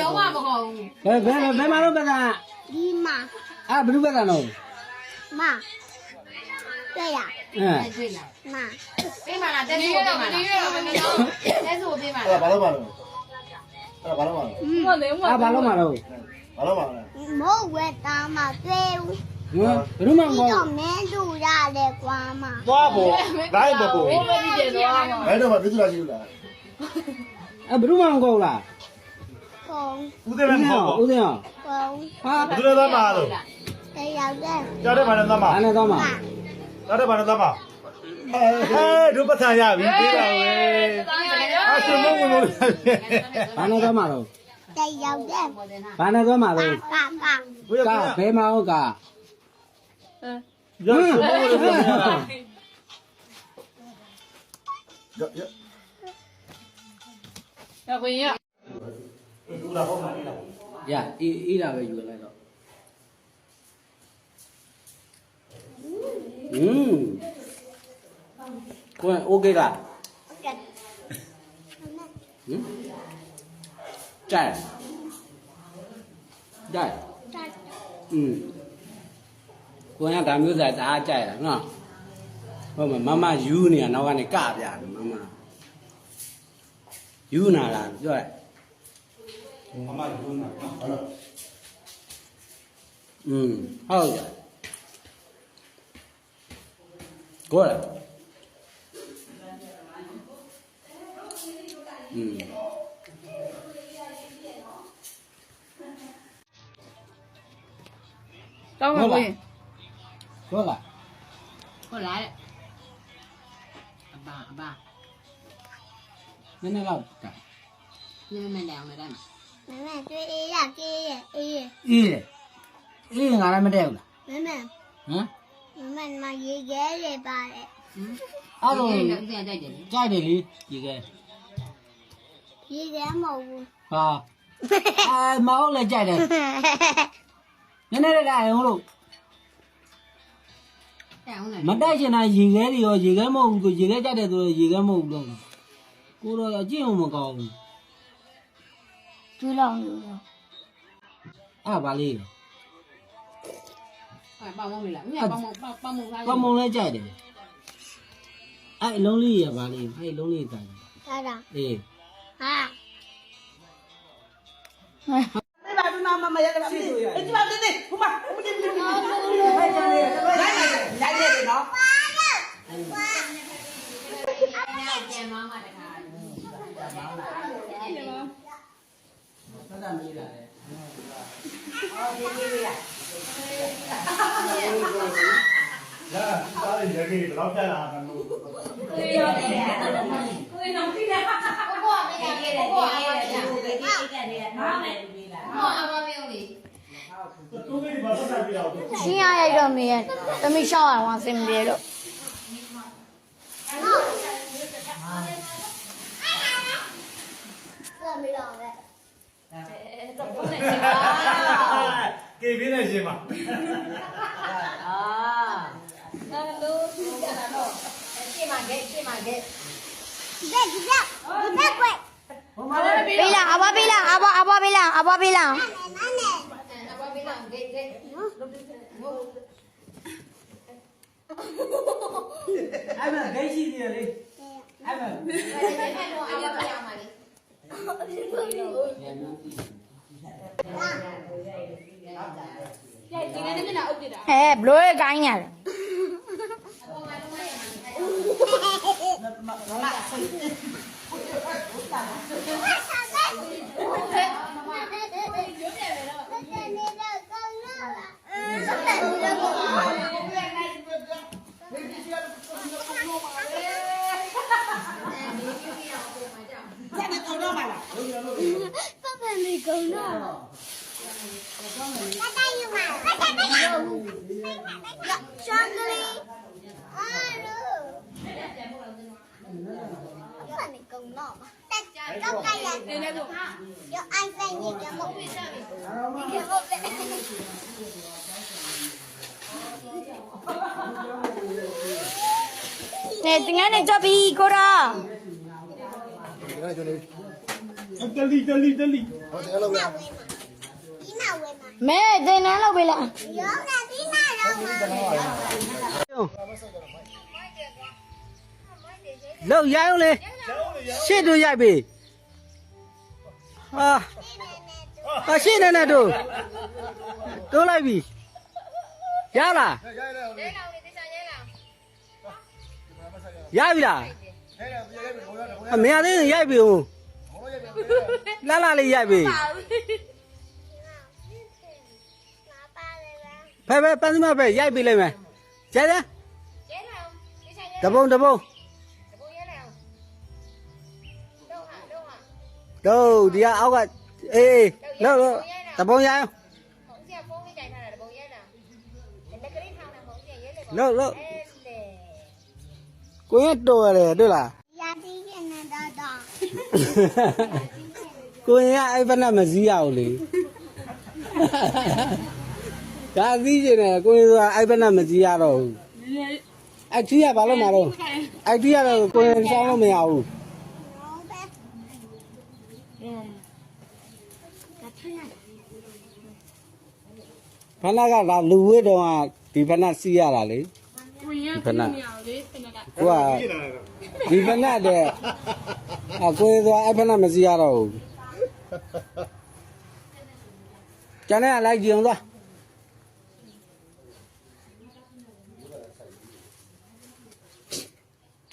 တော့မှမဟုတ်ဘူးဘယ်ဘယ်ဘယ်မှာတော့ဘက်ကဒီမှာအာဘယ်သူဘက်ကနော်မတွေ့ရအဲတွေ့လားမပေးမလားတက်ဆိုပေးမလားတက်ဆိုပေးမအဲ့လားဒါဘာလို့မလုပ်အဲ့ဒါဘာလို့မလုပ်အာဘာလို့မတော့ဘာလို့မလုပ်လဲမိုးဝဲတာမတွေ့ဘူးဟမ်ဘယ်သူမှမပြီးကောတော့မင်းတို့ရတယ်ကွာမသွားဖို့ဒိုင်းဘကိုဘယ်လိုကြည့်တော့မှာဘယ်တော့မှပြစ်လာရှိဘူးလားအဲဘယ်သူမှမကောလားကုန်းဦးတယ်လ ည်းမဟုတ်ဦးသိအောင်ကုန်းဟာဘူးဘူးလည်းသားမလို့တရားတဲ့ကြားတယ်ဘာနဲ့သားမဘာနဲ့တော့မှာကြားတယ်ဘာနဲ့သားမဟဲဒုပသံရပြီပြီးပါဝေးအရှင်မဝင်လို့ဘာနဲ့တော့မှာတော့တရားတဲ့ဘာနဲ့တော့မှာကာတော့ကာကာဘုရားက ဘယ်မှာဟုတ်က ရရှင်မဝင်လို့ရရ ရခွင့်ရ ဦးလာဟုတ်မှာလေလား ရအေးအေးတာပဲယူလိုက်တော့อืมကိုယ်โอเคလား ကဲ ဟင်ကြိုက်ကြိုက် တာ อืมကိုယ်ကဒါမျိုးစားတအားကြိုက်တာနော်ဟုတ်မှာမမယူနေရနောက်ကနေကပြတယ်မမယူနာလားပြောရ မမယူ 他妈的，都难看了。嗯，好，过来。嗯。过来。过来。过来。阿爸，阿爸。那那老。那那那，聊能聊？ ည်းနည်းတောင်းလိုက်တယ်မမတွေ့ရကေးရအေးအေးလေအေးငါလည်းမတည့်ဘူးလားမမဟမ်မမမရေခဲရပါတယ်အဲ့လိုဒီကကြိုက်တယ်ကြိုက်တယ်လေဒီကဲရေခဲမဟုတ်ဘူးဟာအာမဟုတ်လည်းကြိုက်တယ်နည်းနည်းလေးကရုံလို့တဲ့အောင်လားမတိုက်ချင်တာရေခဲတွေရောရေခဲမဟုတ်ဘူးကိုရေခဲကြိုက်တယ်ဆိုတော့ရေခဲမဟုတ်ဘူးတော့ကိုတော့အကျင့်အောင်မကောင်းဘူး ကျွေးလောင်လို့အဲ့ဗာလေးပေါမမလားမြတ်ပေါမပေါမလားကမုံလည်းကြိုက်တယ်အဲ့အလုံးလေးရဗာလေးအဲ့အလုံးလေးကြိုက်တယ်ဒါဒါအေးဟာပြန်မမတခါ ဆက်တာမေးလာတယ် လာ သားရရေကြီးတော့ပြလာတာလို့ကိုကိုမရခဲ့တယ်ကိုကိုအမပြန်ကိုအမမေးဦးလေသူကဒီဘာသာပြအောင်ရှင်းရရိုက်တော့မေးရသမီးရှောက်ရအောင်စင်ပြေလို့ကေပြင်းနေရှင်ပါရှင်းမခဲ့ရှင်းမခဲ့ဒက်ဒက်ဒက်ကွယ်ဟိုမှာလည်းပေးလားအဘပေးလားအဘအဘပေးလားအဘပေးလားအဘမေးလားဂိတ်ဂိတ်အဲ့မှာဂိတ်ရှိသေးတယ်လေအဲ့မှာအဲ့တော့ मागे ते मागे Bilang, apa bilang? Apa apa bilang? Apa bilang? Apa bilang? Apa guys ini ya? Apa? Eh, blue kayaknya nó lại Papa mi kono. Kata yuma. Kata kata. Cho 爸爸没够呢嘛？但都该人。有爱在你的梦。你的梦在。 နေတင်ငန်းနေကြပြီကိုရာ တလီတလီတလီ ဟုတ်တယ်လို့ရဒီနာဝဲမှာ မဲတင်နန်းလောက်ပေးလား ရောကဒီနာတော့မှာ လောက်ရအောင်လေရှေ့တို့ရိုက်ပြီဟာဟာရှေ့နေနေတို့တို့လိုက်ပြီရလားရပြီလားအမေရသေးရင်ရိုက်ပြီဦးလာလာလေးရိုက်ပြီငါပါလေလားဖဲဖဲပန်းစမဖဲရိုက်ပြီလိုက်မယ်ကျဲကျဲတပုံတပုံ တို့ဒီကအောက်ကအေးလောက်လောက်တပုံရအောင်လောက်လောက်ကိုရတော်ရတယ်တွေ့လားရာတီးရနေတော့တော့ကိုရင်ကအဲ့ဘက်နဲ့မစည်းရဘူးလေဒါစည်းကျင်တယ် ကထရဖနကဒါလူဝဲတော့ကဒီဖနစီးရတာလေကိုရင်ဖနကမရလေဖနကကိုကဒီဖနတဲ့အကိုရင်သွားအဲ့ဖနမစီးရတော့ဘူးကျန်တဲ့လိုက်ကြည့်အောင်သွား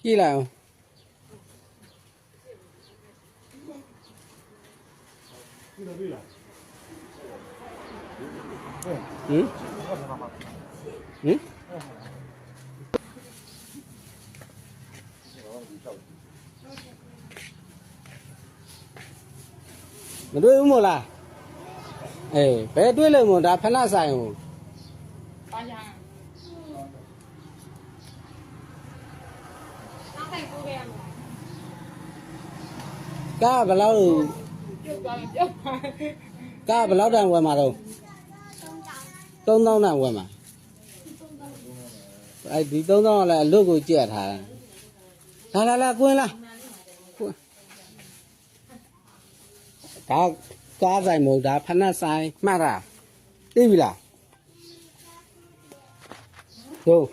ကြည့်လိုက်အောင် ဟမ်ဟမ်မတွေ့ဘူးမို့လားအေးဘယ်တွေ့လို့မို့ဒါဖဏဆိုင်ဟိုပါချာနောက်တိုင်းကိုရမှာကားဘယ်လောက်ပြုတ်သွားရင်ပြုတ်ပါ ကားဘယ်လောက်တန်ဝယ်မှာတော့3000တန်ဝယ်မှာအဲ့ဒီ3000ကလည်းအလွတ်ကိုကြက်ထားတာလာလာလာကွင်းလာကွင်းဒါကားဆိုင်မို့ဒါဖဏဆိုင်မှတ်တာသိပြီလားဟုတ်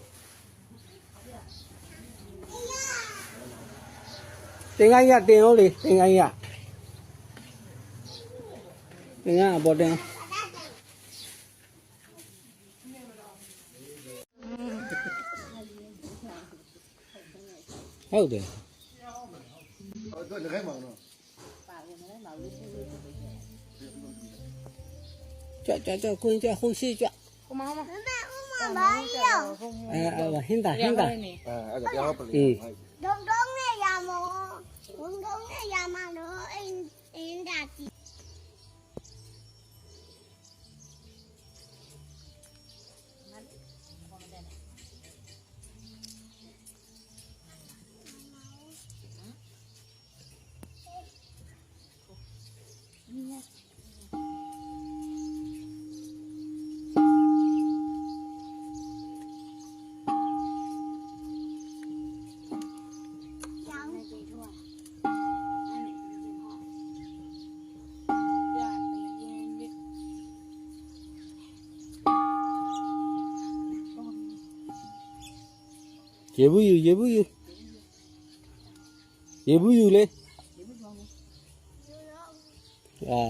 တင်ကိုင်းရတင်အောင်လေတင်ကိုင်းရ တင်ကအပေါ်တင်ဟုတ်တယ်ဟုတ်တယ်ခိုင်းမှာနော်ကြွကြွကြွကွင်းကြွဟိုရှိကြွကိုမမမမဥမဘာရောအဲအဲဟ ရေဘူးယူရေဘူးယူရေဘူးယူလေအာ